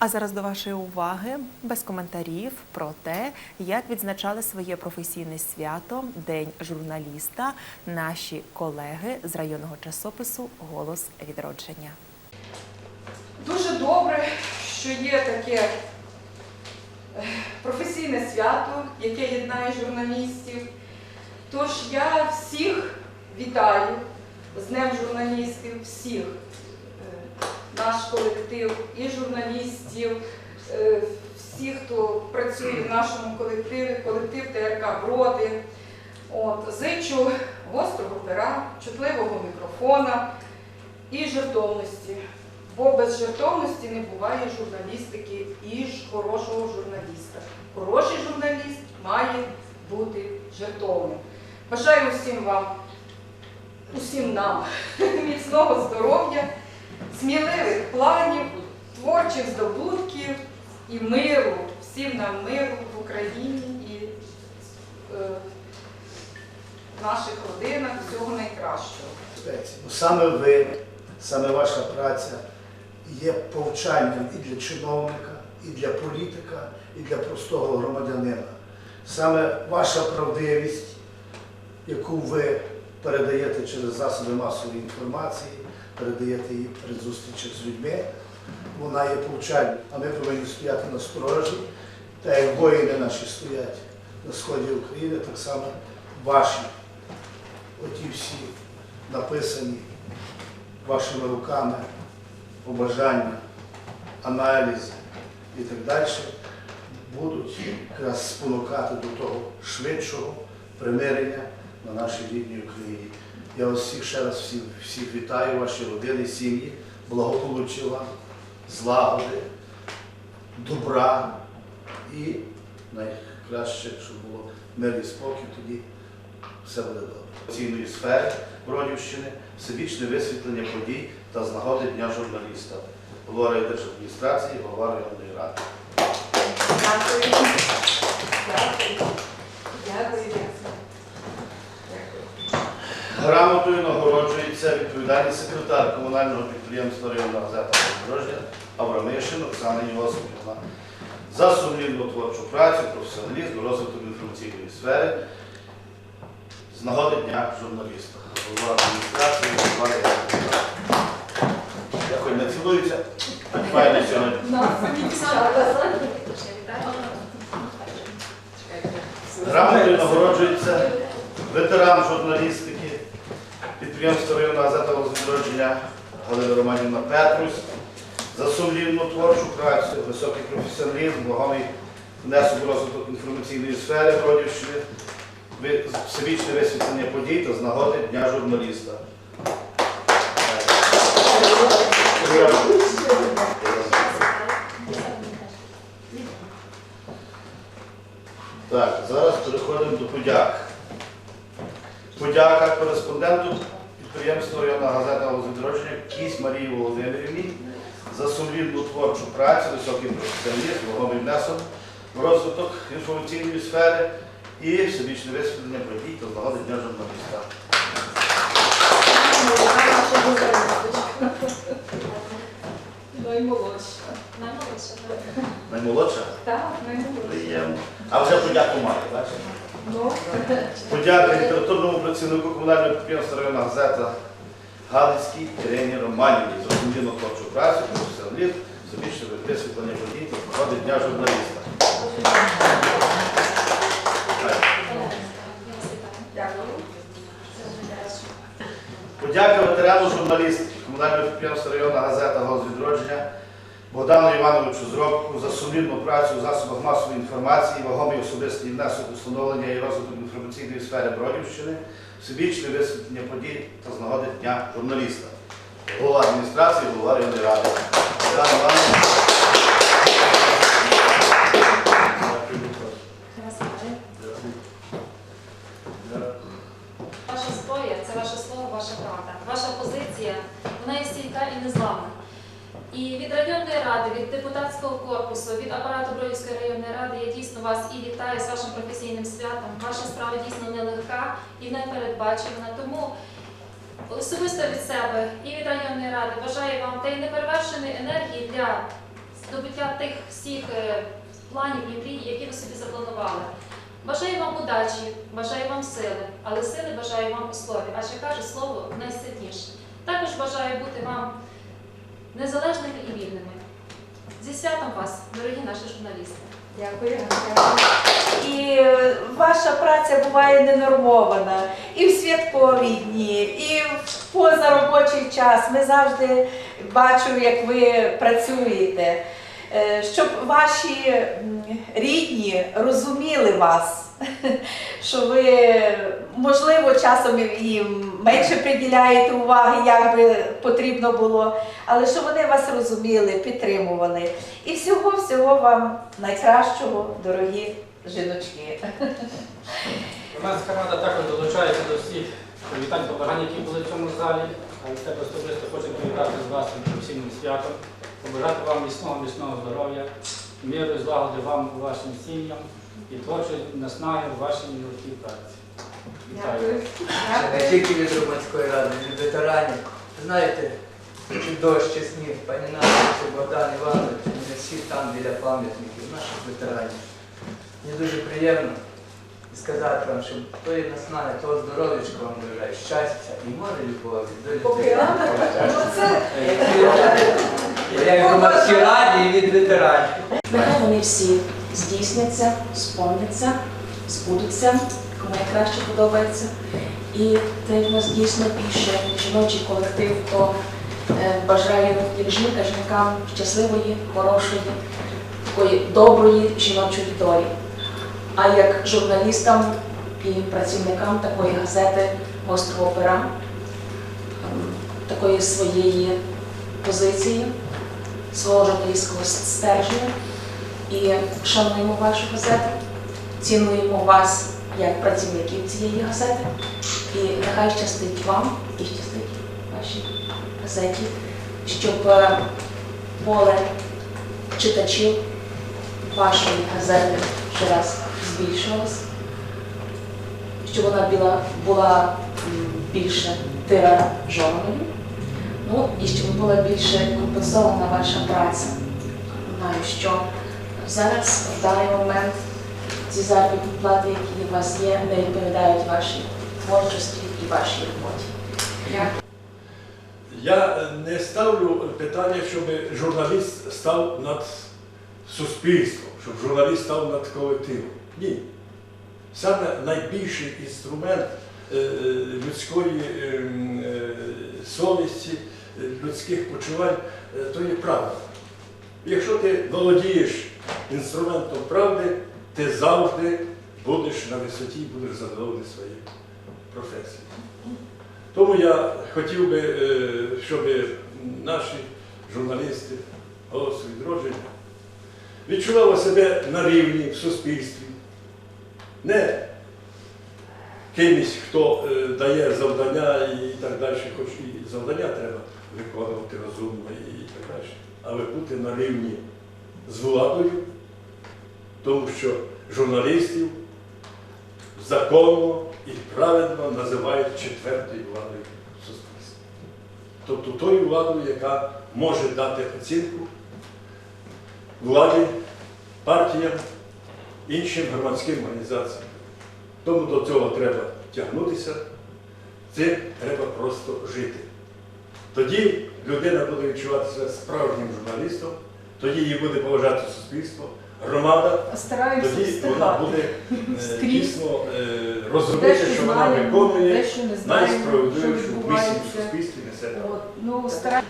А зараз до вашої уваги без коментарів про те, як відзначали своє професійне свято День журналіста наші колеги з районного часопису Голос відродження. Дуже добре, що є таке е, професійне свято, яке єднає журналістів. Тож я всіх вітаю з Днем журналістів, всіх. Наш колектив і журналістів, е, всіх, хто працює в нашому колективі, колектив ТРК Броди. От, зичу гострого пера, чутливого мікрофона і жертовності. Бо без жертовності не буває журналістики і ж хорошого журналіста. Хороший журналіст має бути жертовним. Бажаю усім вам, усім нам міцного здоров'я, сміливих планів, творчих здобутків і миру, всім нам миру в Україні і е, в наших родинах всього найкращого. саме ви, саме ваша праця є повчанням і для чиновника, і для політика, і для простого громадянина. Саме ваша правдивість, яку ви передаєте через засоби масової інформації, передаєте її при зустрічах з людьми, вона є повчанням. А ми повинні стояти на сторожі, та як воїни наші стоять на сході України, так само ваші оті всі написані вашими руками побажання, аналізи і так далі, будуть якраз спонукати до того швидшого примирення на нашій рідній Україні. Я вас всіх ще раз всіх, всіх вітаю, ваші родини, сім'ї, благополуччя вам, злагоди, добра і найкраще, щоб було мир і спокій, тоді все буде добре. Ційної сфери Бродівщини, всебічне висвітлення подій та з нагоди Дня журналіста, голова райдержадміністрації, голова районної ради. Дякую. Дякую. Дякую. Дякую. Грамотою нагороджується відповідальний секретар комунального підприємства районна газета «Подорожня» Аврамишин Оксана Йосипівна за сумлінну творчу працю, професіоналізм, розвиток інформаційної сфери з нагоди Дня журналіста. Голова адміністрації, голова ради. Дякую, не цілуються. Так файно сьогодні. Грамотою нагороджується ветеран журналістики підприємства районна газета «Відродження» Галина Романівна Петрусь за сумлінну творчу працю, високий професіоналізм, вагомий внесок розвиток інформаційної сфери Бродівщини, всебічне висвітлення подій та з нагоди Дня журналіста. Так, зараз переходимо до подяк. Подяка кореспонденту підприємства районна газета «Відродження» Кісь Марії Володимирівні за сумлінну творчу працю, високий професіоналізм, вагомий внесок в розвиток інформаційної сфери і всебічне висвітлення подій та з Дня журналіста. Наймолодша. Наймолодша? Так, наймолодша. Приємно. А вже подяку мати, бачите? Подяка літературному працівнику комунального підприємства районна газета Галицькій Ірині Романівні за сумлінну творчу працю, професіоналізм, всебічне висвітлення подій та нагоди Дня журналіста. Подяка ветерану журналістики комунального підприємства районна газета «Голос відродження» Богдану Івановичу Зробку за сумлінну працю у засобах масової інформації, вагомий особистий внесок у встановлення і розвиток інформаційної сфери Бродівщини, всебічне висвітлення подій та з Дня журналіста. Голова адміністрації, голова районної ради. Ваша зброя це ваше слово, ваша правда. Ваша позиція вона є стійка і незламна. І від районної ради, від депутатського корпусу, від апарату Бродівської районної ради я дійсно вас і вітаю з вашим професійним святом. Ваша справа дійсно нелегка і непередбачена. Тому особисто від себе і від районної ради бажаю вам та й неперевершеної енергії для здобуття тих всіх е, планів і мрій, які ви собі запланували. Бажаю вам удачі, бажаю вам сили, але сили бажаю вам у слові, адже каже слово найсильніше. Також бажаю бути вам незалежними і вільними. Зі святом вас, дорогі наші журналісти! Дякую. І е, ваша праця буває ненормована і в святкові дні, і в позаробочий час. Ми завжди бачимо, як ви працюєте, Е, щоб ваші рідні розуміли вас, що ви, можливо, часом їм менше приділяєте уваги, як би потрібно було, але щоб вони вас розуміли, підтримували. І всього-всього вам найкращого, дорогі жіночки. Громадська рада також долучається до всіх привітань побажань, які були в цьому залі. А від себе особисто хочу привітати з вас професійним святом, побажати вам міцного, міцного здоров'я, миру і злагоди вам у вашим сім'ям і творчої наснаги у вашій нелегкій праці. Вітаю. Не тільки від громадської ради, від ветеранів. Знаєте, чи дощ, чи сніг, пані Настя, чи Богдан Іванович, вони всі там біля пам'ятників наших ветеранів. Мені дуже приємно сказати вам, що тої наснаги, того здоров'ячка вам бажаю, щастя і море любові. до людей. Я від громадської раді і від ветеранів. Нехай вони всі здійсняться, сповняться, збудуться, найкраще подобається. І те в нас дійсно більше жіночий колектив, то е, бажаю жінка жінкам щасливої, хорошої, такої доброї жіночої долі. А як журналістам і працівникам такої газети Гострого пера, такої своєї позиції, свого журналістського стержня і шануємо вашу газету, цінуємо вас як працівників цієї газети. І нехай щастить вам і щастить вашій газеті, щоб е, поле читачів вашої газети ще раз збільшилось, щоб вона була, була більше тиражованою. Ну і щоб була більше компенсована ваша праця. Знаю, що зараз в даний момент ці заробітні плати, які у вас є, не відповідають вашій творчості і вашій роботі. Я е, не ставлю питання, щоб журналіст став над суспільством, щоб журналіст став над колективом. Ні. Саме найбільший інструмент е, е, людської е, м, е, совісті, людських почувань то є правда. Якщо ти володієш інструментом правди, ти завжди будеш на висоті, будеш задоволений своєю професією. Тому я хотів би, е, щоб наші журналісти голосу відродження відчували себе на рівні в суспільстві. Не кимось, хто е, дає завдання і так далі, хоч і завдання треба виконувати розумно і так далі, але бути на рівні з владою, тому що журналістів законно і правильно називають четвертою владою суспільства. Тобто тою владою, яка може дати оцінку владі, партіям, іншим громадським організаціям. Тому до цього треба тягнутися, цим треба просто жити. Тоді людина буде відчувати себе справжнім журналістом, тоді її буде поважати суспільство, громада, Стараюся тоді вона встигати. буде е, Скрізь. дійсно е, розуміти, що вона знаємо, виконує що не знаємо, що найсправедливішу місію в відбувається. суспільстві несе. От, ну, стараюся.